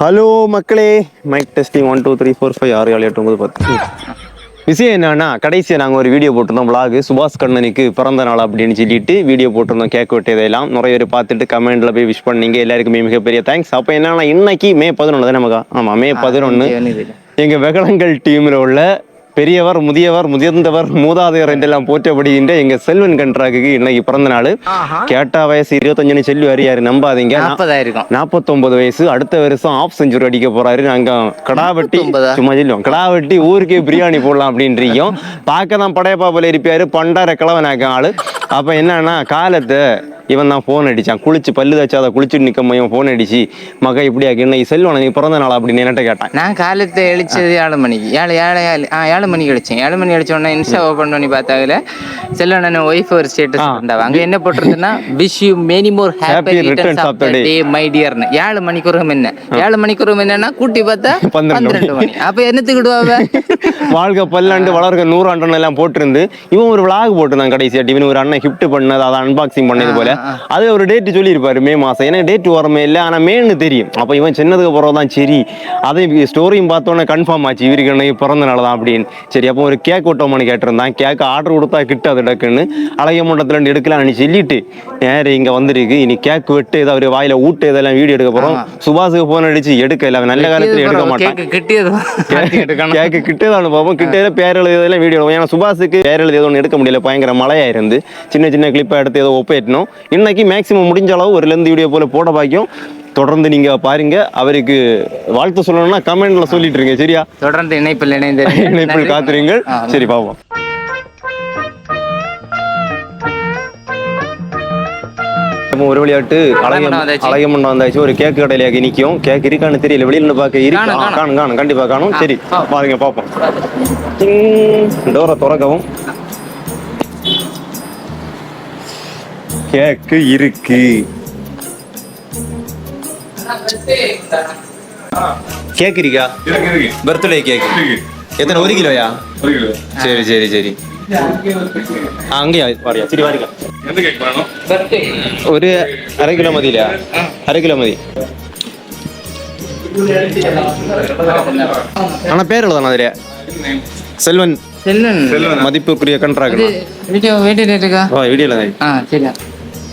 Hello மக்களே mike testing one two three four five ஆறு ஏழு எட்டு ஒன்பது பத்து. விஷயம் என்னன்னா கடைசியாக நாங்கள் ஒரு வீடியோ போட்டிருந்தோம் vlog. சுபாஷ் கண்ணனுக்கு பிறந்த நாள் அப்படின்னு சொல்லிட்டு வீடியோ போட்டிருந்தோம் கேக் வெட்டியதெல்லாம் நிறைய பேர் பார்த்துட்டு கமெண்ட்ல போய் விஷ் பண்ணீங்க. எல்லாருக்குமே மிகப்பெரிய தேங்க்ஸ் அப்போ என்னன்னா இன்னைக்கு மே பதினொன்று தானே நமக்கா ஆமாம் மே பதினொன்று எங்கள் வெகலங்கள் டீமில் உள்ள பெரியவர் முதியவர் முதிர்ந்தவர் மூதாதையர் என்றெல்லாம் போற்றப்படுகின்ற எங்க செல்வன் கன்றாக்கு இன்னைக்கு பிறந்த நாள் கேட்டா வயசு இருபத்தஞ்சுன்னு சொல்லி அறியாரு நம்பாதீங்க. நாற்பதாயிருக்கும். நாற்பத்தொன்பது வயசு அடுத்த வருஷம் ஆஃப் செஞ்சுரி அடிக்க போறாரு. நாங்க கடா வெட்டி 49 சும்மா சொல்லுவோம். கடா வெட்டி ஊருக்கே பிரியாணி போடலாம் அப்படின்றீங்க. பார்க்க தான் படையப்பா போல இருப்பாரு. பண்டார கிழவனாக்க ஆளு. அப்ப என்னன்னா காலத்தை இவன் தான் ஃபோன் அடிச்சான். குளிச்சு பல்லு தச்சாத குளிச்சுட்டு நிற்கும் இவன் ஃபோன் அடிச்சு மக இப்படியாக்கு இன்னைக்கு செல்வன் நீ பிறந்த நாள்? அப்படின்னு என்கிட்ட கேட்டான். நான் காலத்தை எழுச்சது ஏழு மணிக்கு. ஏழு ஏழு ஏழு ஆ ஏழு மணிக்கு அடிச்சேன் ஏழு மணி அடிச்ச உடனே இன்ஸ்டா ஓப்பன் பண்ணி பார்த்தாங்கல செல்வன் ஒய்ஃப் ஒரு ஸ்டேட்டஸ். இருந்தாங்க அங்க என்ன போட்டிருந்ததுன்னா wish you many more happy returns of the. Day my டியர்னு ஏழு மணிக்கு என்ன? ஏழு மணிக்கு என்னன்னா கூட்டி பார்த்தா பன்னிரெண்டு மணி. அப்ப என்னத்துக்கிடுவாங்க வாழ்க பல்லாண்டு வளர்க நூறாண்டு எல்லாம் போட்டிருந்து இவன் ஒரு விளாக் போட்டிருந்தான் கடைசியா. இவன் ஒரு அண்ணன் கிஃப்ட் பண்ணது அதை அன்பாக்சிங் பண்ணது போல. அது ஒரு டேட் சொல்லியிருப்பாரு மே மாசம். ஏன்னா டேட் வரமே இல்லை ஆனா மேன்னு தெரியும். அப்ப இவன் சின்னதுக்கு பிறகு தான் சரி. அதை ஸ்டோரியும் பார்த்தோன்னே கன்ஃபார்ம் ஆச்சு இவருக்கு இன்னைக்கு பிறந்த நாள் தான் அப்படின்னு. சரி அப்போ ஒரு கேக் ஓட்டோமான்னு கேட்டிருந்தான். கேக் ஆர்டர் கொடுத்தா கிட்ட அது டக்குன்னு. அழகிய மண்டலத்துல இருந்து எடுக்கலாம்னு சொல்லிட்டு நேரம் இங்க வந்திருக்கு. இனி கேக் வெட்டு ஏதாவது ஒரு வாயில ஊட்டு இதெல்லாம் வீடியோ எடுக்க போறோம். சுபாஷுக்கு போன் அடிச்சு எடுக்கல. அவன் நல்ல காலத்துல எடுக்க மாட்டான். கேக்கு கேக்கு கிட்டதான் பார்ப்போம். கிட்டே பேர் எழுதியதெல்லாம் வீடியோ ஏன்னா சுபாஷுக்கு பேர் எழுதியது ஒன்று எடுக்க முடியல. பயங்கர மழையா இருந்து. சின்ன சின்ன கிளிப்பை எடுத்து ஏதோ ஒப்பேட்டணும் இன்னைக்கு மேக்ஸிமம் முடிஞ்ச அளவு ஒரு லெந்து வீடியோ போல போட பாக்கியம். தொடர்ந்து நீங்க பாருங்க. அவருக்கு வாழ்த்து சொல்லணும்னா கமெண்ட்ல சொல்லிட்டு இருங்க சரியா? தொடர்ந்து இணைப்பில் இணைந்து இணைப்பில் காத்துறீங்கள். சரி பாப்போம். ஒரு விளையாட்டு அழகிய மண்டபம் வந்தாச்சு. ஒரு கேக் கடையில நிக்கும். கேக் இருக்கான்னு தெரியல. வெளியில பார்க்க இருக்கு? காணும், காணும். கண்டிப்பா காணும். சரி. பாருங்க பாப்போம். டோரை திறக்கவும். கேக்கு இருக்கு. கேக் இருக்கா இருக்கு இருக்கு பர்த்டே கேக் இருக்கு எத்தனை ஒரு கிலோயா ஒரு கிலோ சரி சரி சரி ஆ, அங்கேயா வாரியா சரி வாரிங்க எந்த கேக் வேணும் ஒரு அரை கிலோ மதியில அரை கிலோ மதி ஆனா பேர் எழுதணும் அதுல செல்வன் செல்வன்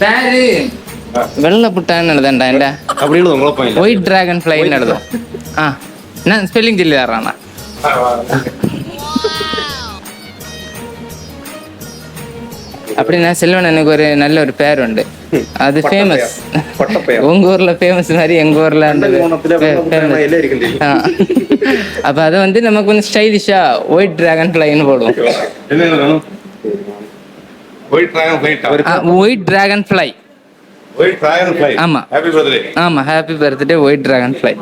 பேரு. வெள்ளை புட்டான்னு எழுதண்டா என்ன அப்படி எழுதும் குழப்பம் ஒயிட் டிராகன் ஃப்ளைன்னு எழுதும். ஆ நான் ஸ்பெல்லிங் சொல்லி தர்றானா அப்படின்னா செல்வன் எனக்கு ஒரு நல்ல ஒரு பேர் உண்டு. அது ஃபேமஸ். உங்க ஊர்ல ஃபேமஸ் மாதிரி எங்க ஊர்ல. அப்ப அதை வந்து நமக்கு கொஞ்சம் ஸ்டைலிஷா ஒயிட் டிராகன் ஃப்ளைன்னு போடுவோம். White dragon flight white dragon fly white dragon flight ஆமா. ஹாப்பி பர்த்டே ஆமா happy birthday white dragon fly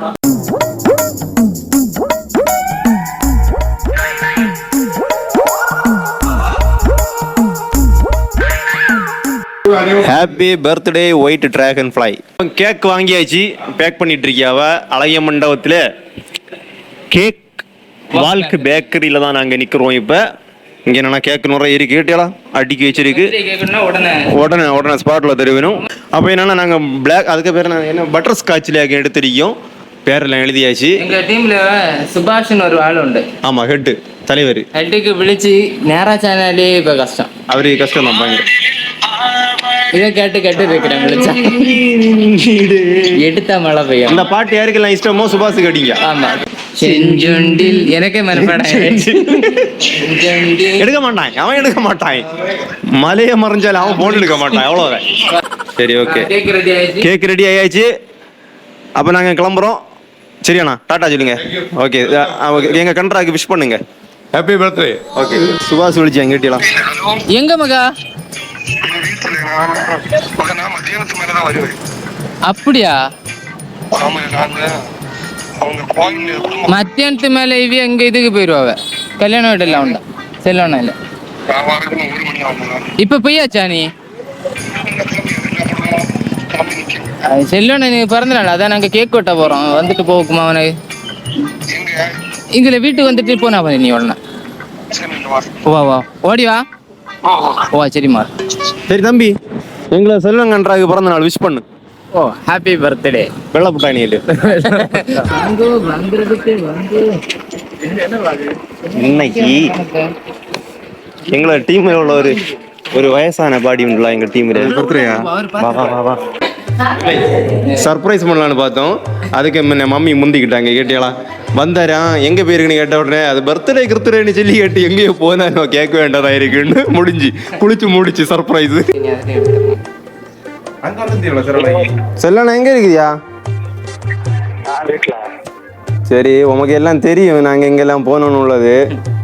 happy birthday white dragon fly cake வாங்கியாச்சு. பேக் பண்ணிட்டு இருக்கியாவ அழகிய மண்டபத்தில். கேக் வால்க் பேக்கரியில தான் நாங்கள் நிற்கிறோம் இப்போ. இங்கே என்னன்னா கேக் நிறைய இருக்கு. கேட்டியாலா அடுக்கி வச்சிருக்கு. உடனே. உடனே ஸ்பாட்டில் தருவேணும் அப்போ என்னன்னா நாங்கள் பிளாக் அதுக்கு பேர் என்ன பட்டர் ஸ்காட்சில் எடுத்திருக்கோம். பேரெல்லாம் எழுதியாச்சு. எங்க டீம்ல சுபாஷ்னு ஒரு ஆள் உண்டு. ஆமாம் ஹெட்டு தலைவர். ஹெட்டுக்கு விழிச்சு நேரா சேனலே இப்ப கஷ்டம். அவருக்கு கஷ்டம் தான் பயங்கர இதை கேட்டு கேட்டு இருக்கிறேன் விழிச்சா. எடுத்தா மழை பெய்யும். இந்த பாட்டு யாருக்கெல்லாம் இஷ்டமோ சுபாஷுக்கு அடிங்க. ஆமா. செஞ்சுண்டில். எனக்கே எடுக்க மாட்டான். அவன் எடுக்க மாட்டான். மலையை மறைஞ்சாலும் அவன் போன் எடுக்க மாட்டான். அவ்வளோதான் சரி ஓகே கேக் ரெடி ஆயிடுச்சு. கேக் ரெடி ஆயாச்சு. அப்போ நாங்கள் கிளம்புறோம். சரியாண்ணா டாட்டா சொல்லுங்க. ஓகே எங்கள் கண்ட்ராக்கு விஷ் பண்ணுங்க. ஹாப்பி பர்த்டே ஓகே சுபாஷ் விழிச்சு எங்கிட்டலாம். எங்க மகா? அப்படியா? மத்தியானத்து மேல இவ எங்க இதுக்கு போயிருவாவ கல்யாண வீடெல்லாம் உண்டா இல்ல இப்ப போயாச்சா நீ செல்லணும் நீ பிறந்த நாள் அதான் நாங்க கேக் வெட்ட போறோம் வந்துட்டு போக்குமா அவனுக்கு இதுல வீட்டுக்கு வந்துட்டு போனா நீ உடனே வா வா ஓடி வா ஓ சரிம்மா சரி தம்பி எங்களை செல்வங்கன்றாக்கு பிறந்த நாள் விஷ் பண்ணு ஓ ஹாப்பி பர்த்டே வாங்கோ இன்னைக்கு எங்களோட டீம்ல உள்ள ஒரு ஒரு வயசான பாடி உண்டுல எங்க டீம்ல பர்த்டேயா வா வா வா வா சர்ப்ரைஸ் பண்ணலான்னு பார்த்தோம். அதுக்கு முன்ன மம்மி முந்திக்கிட்டாங்க கேட்டியாளா வந்தாரா? எங்க போயிருக்குன்னு கேட்ட உடனே அது பர்த்டே கிருத்துறேன்னு சொல்லி கேட்டு எங்கேயோ போனா கேட்க வேண்டாதா இருக்குன்னு முடிஞ்சு குளிச்சு முடிச்சு சர்ப்ரைஸ் அங்க வந்து சரவணை செல்லண்ணா எங்க இருக்குதியா சரி உமக்கு எல்லாம் தெரியும். நாங்க எங்கெல்லாம் போகணும்னு உள்ளது.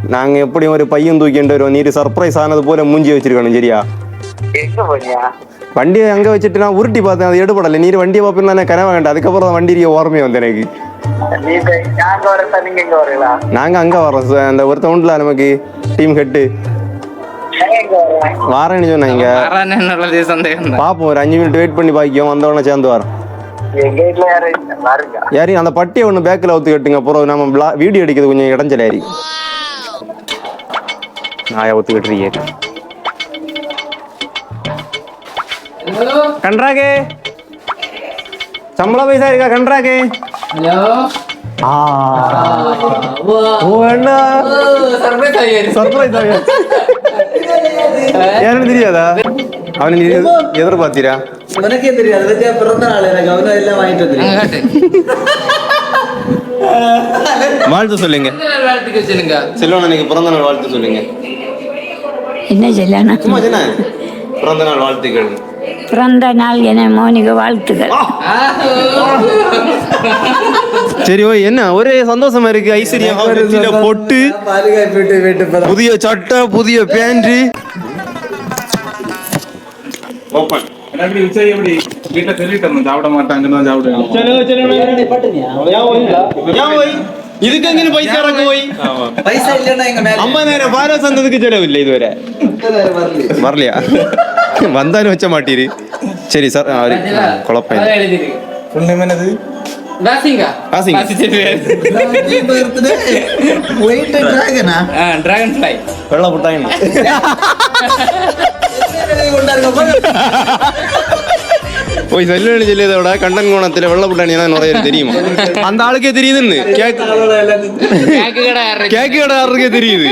நாங்க எப்படியும் ஒரு பையன் தூக்கிட்டு வருவோம். நீர் சர்ப்ரைஸ் ஆனது போல மூஞ்சி வச்சிருக்கணும் சரியா? வண்டியை அங்க வச்சுட்டு நான் உருட்டி பார்த்தேன். அது எடுபடல. நீர் வண்டியை பார்ப்பேன் தானே? கனவு வேண்டாம் அதுக்கப்புறம் தான் வண்டி ஓரமே வந்து எனக்கு. நீங்க அங்க வரோம் ச- அந்த ஒருத்தன் உண்டுல நமக்கு டீம் ஹெட்டு வாரேன்னு சொன்னாங்க வரானுள்ளதே சந்தேகம் பாப்போம் ஒரு அஞ்சு மினிட் வெயிட் பண்ணி பாக்கியோம் வந்தவொடனே சேர்ந்து வரோம். யாரையும் அந்த பட்டியை ஒன்று பேக்கில் ஊற்றி கட்டுங்க அப்புறம் நம்ம வீடியோ எடுக்கிறது கொஞ்சம் இடைஞ்சலாரி நாயை ஒத்து கட்டுறீங்க கன்றாகே சம்பள பைசா இருக்கா கன்றாகே ஹலோ. ஆ. ஓ அண்ணா சர்ப்ரைஸ் சர்ப்ரைஸ் யாருன்னு தெரியாதா? அவனை நீ எதிர்பார்த்தீரா உனக்கே தெரியாது. பத்தியா பிறந்த நாள் எனக்கு. அவனும் எல்லாம் வாங்கிட்டு வந்துருக்கேன் வாழ்த்து சொல்லுங்க. வாழ்த்துக்கு வச்சுருங்க. செல்வன் அன்னைக்கு பிறந்த நாள் வாழ்த்து சொல்லுங்க. என்ன என்ன பிறந்த நாள் வாழ்த்துக்கள். பிறந்த நாள் என மோனிக்கு வாழ்த்துக்கள் சரி ஓய் என்ன? ஒரே சந்தோஷமா இருக்கு. ஐஸ்வர்யா பொட்டு புதிய சட்டை புதிய பேண்ட் ஓப்பன் எப்படி உச்சை எப்படி வீட்டுல சொல்லிட்டோம் சாப்பிட மாட்டாங்கன்னு தான் சாப்பிடுவாங்க இதுக்கு எங்க பைசா இறக்கு போய் பைசா இல்லைன்னா எங்க மேல ஐம்பதாயிரம் பாரஸ் வந்ததுக்கு செலவில்லை இதுவரை வரல வரலையா வந்தாலும் வச்ச மாட்டீரு சரி சார் அவரு குழப்பம் இல்லை. எழுதிருக்கு வெள்ள புட்டாங்க போய். செல்லுன்னு சொல்லியதை விட கண்டன் கோணத்துல வெள்ள புட்டாணி தான் நிறைய தெரியுமா? அந்த ஆளுக்கே தெரியுதுன்னு. கேக்கு கேக்கு கடைக்காரருக்கே தெரியுது.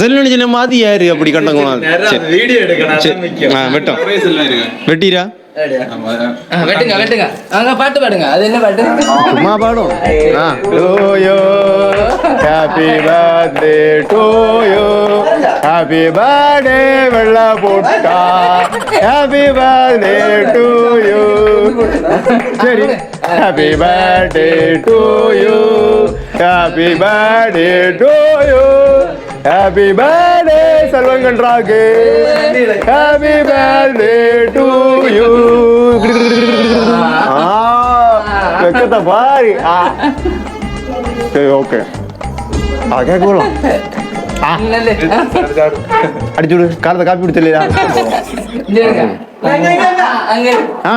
செல்லுன்னு சொல்லி மாத்தி யாரு அப்படி கண்டன் கோணம்? வீடியோ எடுக்கணும் வெட்டம். வெட்டிரா வெட்டுங்க வெட்டுங்க அங்க பாட்டு பாடுங்க அது என்ன பாட்டு சும்மா பாடும் YoYo happy birthday to you happy birthday வெள்ள போட்டா ஹாப்பி பர்த்டே டு யூ சரி happy birthday to you happy birthday to you happy birthday செல்வங்கன்றாக்கு happy birthday to you வெக்கத்தை பாரு ஆ. சரி ஓகே ஆ கேட்கலாம் நல்ல அடிச்சு விடு காலத்தை காப்பி குடிச்சலையா. ஆ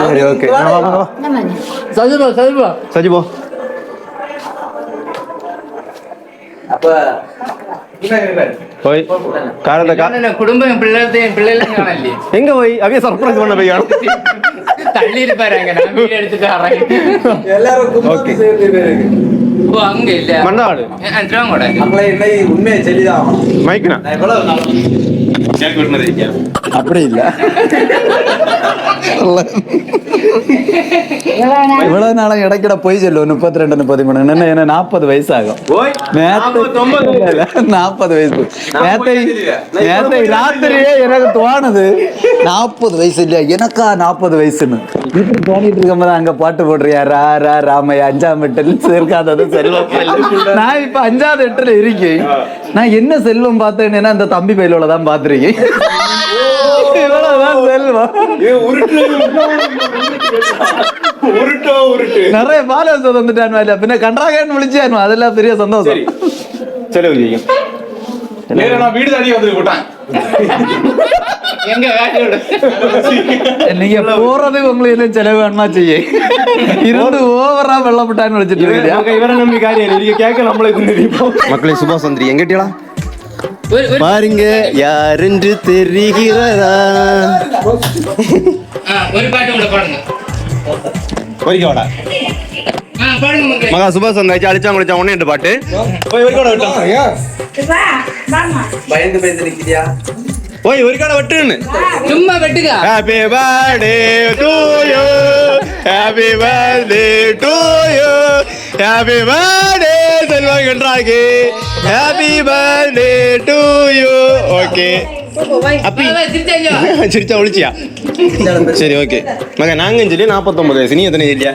சரி ஓகே வா வா வா போய் காலத்தை கா என்ன குடும்பம் பிள்ளைகளையும் பிள்ளைகளும் காணலையே. எங்க போய்? அவைய சர்ப்ரைஸ் பண்ண போய் தள்ளி இருப்பாரு அங்க. நான் வீடியோ எடுத்துட்டு வரேன். எல்லாரும் Okay. கும்பல் சேர்ந்து பேருக்கு ஓ அங்க இல்ல. மண்டாடு கூட அப்பல என்ன உண்மையை சொல்லிதான் ஆகணும். மைக்னா. நான் எவ்வளவு நாள் கேக் வெட்டினது இருக்கியா அப்படி இல்ல. இவ்வளவு நாளும் இடைக்கிட போய் சொல்லுவோம் முப்பத்தி ரெண்டு முப்பத்தி மூணு. என்ன என்ன நாற்பது வயசு. ஆகும் நாற்பது வயசு. நேத்தை நேத்தை ராத்திரியே எனக்கு தோணுது. நாற்பது வயசு இல்லையா? எனக்கா நாற்பது வயசுன்னு. இப்படி தோணிட்டு இருக்கும்போது அங்க பாட்டு போடுறியா? ரா ரா ராமையா அஞ்சாம் எட்டில் சேர்க்காதது செல்வம். நான் இப்ப அஞ்சாவது எட்டுல இருக்கேன். நான் என்ன செல்வம் பார்த்தேன்னா இந்த தம்பி பயிலோட தான் பாத்திருக்கேன் இவ்வளவுதான் செல்வம் உருட்டோ உருட்டு நிறைய ஃபாலோவர்ஸ் வந்துட்டான் இல்ல பின்ன கன்றாகன்னு விழிச்சான் அதெல்லாம் பெரிய சந்தோஷம் செலவு செய்யும் நான் வீடு தாண்டி வந்து போட்டான் எங்க வேலையோட நீங்க போறது உங்களுக்கு என்ன செலவு வேணுமா செய்ய இருந்து ஓவரா வெள்ளப்பட்டான்னு வச்சுட்டு இருக்கியா இவரை நம்பி காரியம் நீங்க கேட்க நம்மளே திண்டிப்போம் மக்களே சுபாஷ் சந்திரி எங்கிட்டா ஒரு- ஒரு- பாருங்க யாரென்று தெரிகிறதா? ஆ, ஒரு பாட்டு கூட பாடுங்க. மகா சுபாஷ் வந்தாச்சு அழிச்சா குளிச்சா ஒன்னே எட்டு பாட்டு. போய் ஒரு கடை வெட்டும் பயந்து பயந்து நிக்கிறியா? போய் ஒரு கடை வெட்டுன்னு. சும்மா வெட்டுங்க happy birthday to you happy birthday to you happy birthday Selvam கன்றாகி happy birthday to you okay அப்பி. சிரிச்சா ஒழிச்சியா? சரி ஓகே மக நாங்க சொல்லி நாற்பத்தொன்பது வயசு. நீ எத்தனை இல்லையா?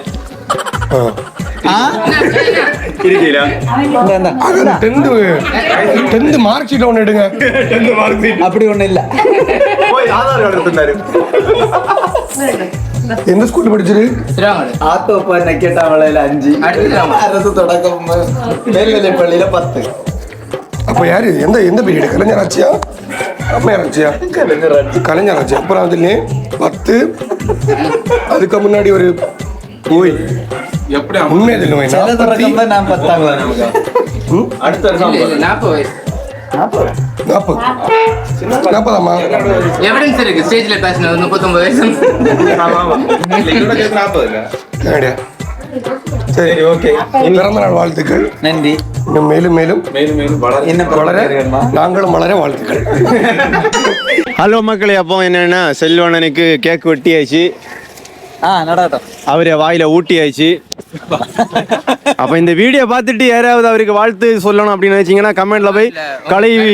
மார்க் ஷீட் ஒன்று எடுங்க. அப்படி ஒண்ணு இல்ல. போய் ஆதார் கார்டு எடுத்துட்டாரு. எந்த ஸ்கூல் படிச்சிரு திருவாங்கூர். ஆத்தோ பண்ண கேட்டாவளையில அஞ்சு. அடுத்தது. அரசு தொடக்கம். மேல்நிலை பள்ளியில பத்து. அப்போ யாரு? எந்த எந்த பீரியட் கலைஞர் ஆட்சியா? அம்மையார் ஆட்சியா? கலைஞர் ஆட்சி. அப்புறம் அதுல பத்து. அதுக்கு முன்னாடி ஒரு ஓய். எப்படி தொடக்கம் தான் நான் class. அடுத்த இல்ல, இல்ல, நாற்பது வயசு. நாற்பது. நாற்பதாம்மா? எவிடன்ஸ் இருக்கு. ஸ்டேஜ்ல பேசினது முப்பத்தொன்பது வயசு. நாற்பது சரி ஓகே. பிறந்த நாள் வாழ்த்துக்கள். நன்றி. இன்னும் மேலும் மேலும். மேலும் மேலும் வளர என்ன வளர நாங்களும் வளர வாழ்த்துக்கள். ஹலோ மக்களே அப்போ என்னன்னா செல்வண்ணனுக்கு கேக் வெட்டியாச்சு. ஆ அவரை வாயில ஊட்டியாச்சு. அப்ப இந்த வீடியோ பார்த்துட்டு யாராவது அவருக்கு வாழ்த்து சொல்லணும் அப்படின்னு நினைச்சீங்கன்னா கமெண்ட்ல போய் கழுவி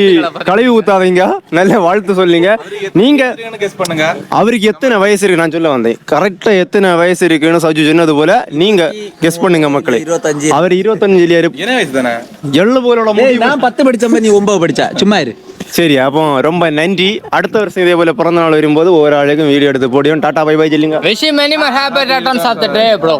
கழுவி ஊத்தாதீங்க. நல்ல வாழ்த்து சொல்லுங்க. நீங்க கெஸ் பண்ணுங்க? அவருக்கு எத்தனை வயசு இருக்கு? நான் சொல்ல வந்தேன். கரெக்டா எத்தனை வயசு இருக்குன்னு சஜு சொன்னது போல நீங்க கெஸ் பண்ணுங்க மக்களே. இருபத்தஞ்சு. அவர் இருபத்தஞ்சு இல்லையா? என்ன வயசு தானே? எள்ளு போலோட முடி நான் பத்து படிச்ச நீ ஒன்பது படிச்சா. சும்மா இரு. சரி அப்போ ரொம்ப நன்றி அடுத்த வருஷம் இதே போல பிறந்த நாள் வரும்போது ஒவ்வொரு ஆளுக்கும் வீடியோ எடுத்து போடியும் டாடா பை பை சொல்லுங்க விஷயம் many happy returns of the day bro